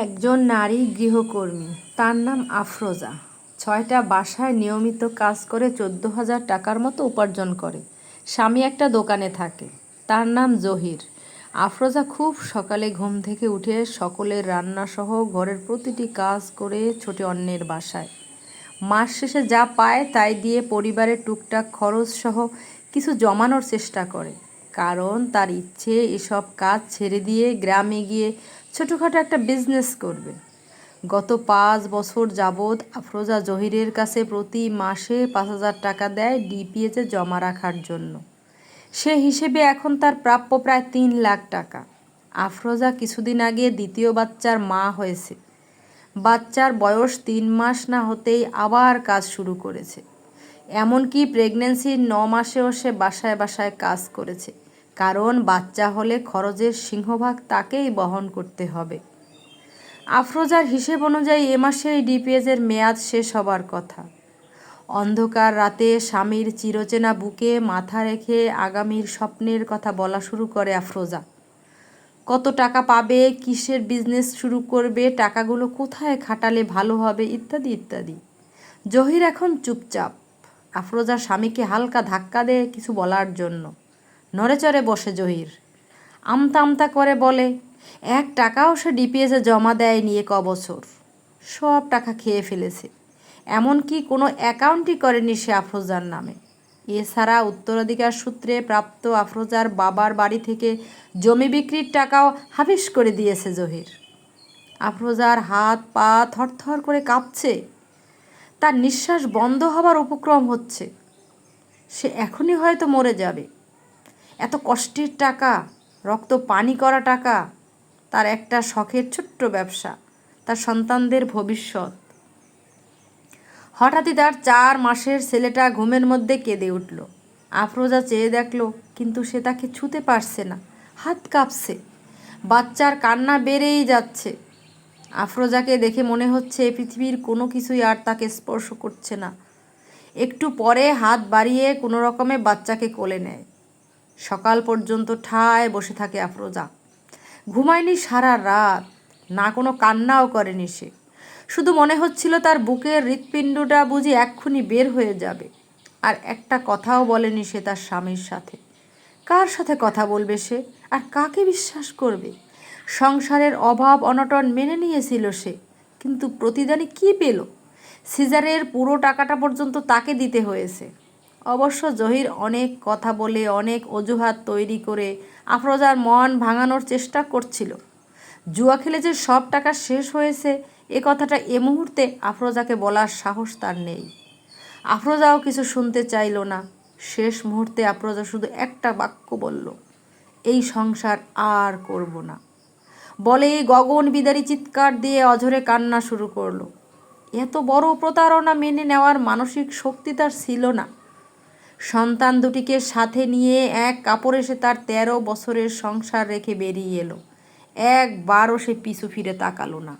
একজন নারী গৃহকর্মী। তার নাম আফরোজা। ছয়টা বাসায় নিয়মিত কাজ করে চোদ্দ হাজার টাকার মতো উপার্জন করে। স্বামী একটা দোকানে থাকে। তার নাম জহির। আফরোজা খুব সকালে ঘুম থেকে উঠে সকলের রান্নাসহ ঘরের প্রতিটি কাজ করে ছোটে অন্যের বাসায়। মাস শেষে যা পায় তাই দিয়ে পরিবারের টুকটাক খরচ সহ কিছু জমানোর চেষ্টা করে। কারণ তার ইচ্ছে এসব কাজ ছেড়ে দিয়ে গ্রামে গিয়ে ছোটোখাটো একটা বিজনেস করবে। গত পাঁচ বছর যাবৎ আফরোজা জহিরের কাছে প্রতি মাসে পাঁচ হাজার টাকা দেয় ডিপিএসে জমা রাখার জন্য। সে হিসেবে এখন তার প্রাপ্য প্রায় তিন লাখ টাকা। আফরোজা কিছুদিন আগে দ্বিতীয় বাচ্চার মা হয়েছে। বাচ্চার বয়স তিন মাস না হতেই আবার কাজ শুরু করেছে। এমনকি প্রেগনেন্সির ন মাসেও সে বাসায় বাসায় কাজ করেছে। কারণ বাচ্চা হলে খরচের সিংহভাগ তাকেই বহন করতে হবে। আফরোজার হিসেব অনুযায়ী এ মাসেই ডিপিএসের মেয়াদ শেষ হবার কথা। অন্ধকার রাতে স্বামীর চিরচেনা বুকে মাথা রেখে আগামীর স্বপ্নের কথা বলা শুরু করে আফরোজা। কত টাকা পাবে, কিসের বিজনেস শুরু করবে, টাকাগুলো কোথায় খাটালে ভালো হবে, ইত্যাদি ইত্যাদি। জহির এখন চুপচাপ। আফরোজা স্বামীকে হালকা ধাক্কা দেয় কিছু বলার জন্য। নড়েচড়ে বসে জহির। আমতা আমতা করে বলে, এক টাকাও সে ডিপিএসে জমা দেয় নিয়ে ক বছর সব টাকা খেয়ে ফেলেছে। এমনকি কোনো অ্যাকাউন্টই করেনি সে আফরোজার নামে। এছাড়া উত্তরাধিকার সূত্রে প্রাপ্ত আফরোজার বাবার বাড়ি থেকে জমি বিক্রির টাকাও হাফিস করে দিয়েছে জহির। আফরোজার হাত পা থরথর করে কাঁপছে। তার নিঃশ্বাস বন্ধ হবার উপক্রম হচ্ছে। সে এখনই হয়তো মরে যাবে। এত কষ্টের টাকা, রক্ত পানি করা টাকা, তার একটা শখের ছোট্ট ব্যবসা, তার সন্তানদের ভবিষ্যৎ। হঠাৎই তার চার মাসের ছেলেটা ঘুমের মধ্যে কেঁদে উঠল। আফরোজা চেয়ে দেখল, কিন্তু সে তাকে ছুতে পারছে না, হাত কাঁপছে। বাচ্চার কান্না বেড়েই যাচ্ছে। আফরোজাকে দেখে মনে হচ্ছে পৃথিবীর কোনো কিছুই আর তাকে স্পর্শ করছে না। একটু পরে হাত বাড়িয়ে কোনো রকমে বাচ্চাকে কোলে নেয়। সকাল পর্যন্ত ঠায় বসে থাকে আফরোজা। ঘুমায়নি সারা রাত। না কোনো কান্নাও করেনি সে। শুধু মনে হচ্ছিল তার বুকের হৃৎপিণ্ডটা বুঝি এক্ষুনি বের হয়ে যাবে। আর একটা কথাও বলেনি সে তার স্বামীর সাথে। কার সাথে কথা বলবে সে? আর কাকে বিশ্বাস করবে? সংসারের অভাব অনটন মেনে নিয়েছিল সে। কিন্তু প্রতিদানে কি পেল? সিজারের পুরো টাকাটা পর্যন্ত তাকে দিতে হয়েছে। অবশ্য জহির অনেক কথা বলে, অনেক অজুহাত তৈরি করে আফরোজার মন ভাঙানোর চেষ্টা করছিল। জুয়া খেলে যে সব টাকা শেষ হয়েছে, এ কথাটা এ মুহূর্তে আফরোজাকে বলার সাহস তার নেই। আফরোজাও কিছু শুনতে চাইল না। শেষ মুহূর্তে আফরোজা শুধু একটা বাক্য বলল, এই সংসার আর করব না। বলে গগন বিদারী চিৎকার দিয়ে অঝরে কান্না শুরু করল। এত বড় প্রতারণা মেনে নেওয়ার মানসিক শক্তি তার ছিল না। সন্তান দুটিকে সাথে নিয়ে এক কাপড়ে সে তার তেরো বছরের সংসার রেখে বেরিয়ে এলো। একবারও সে পিছু ফিরে তাকালো না।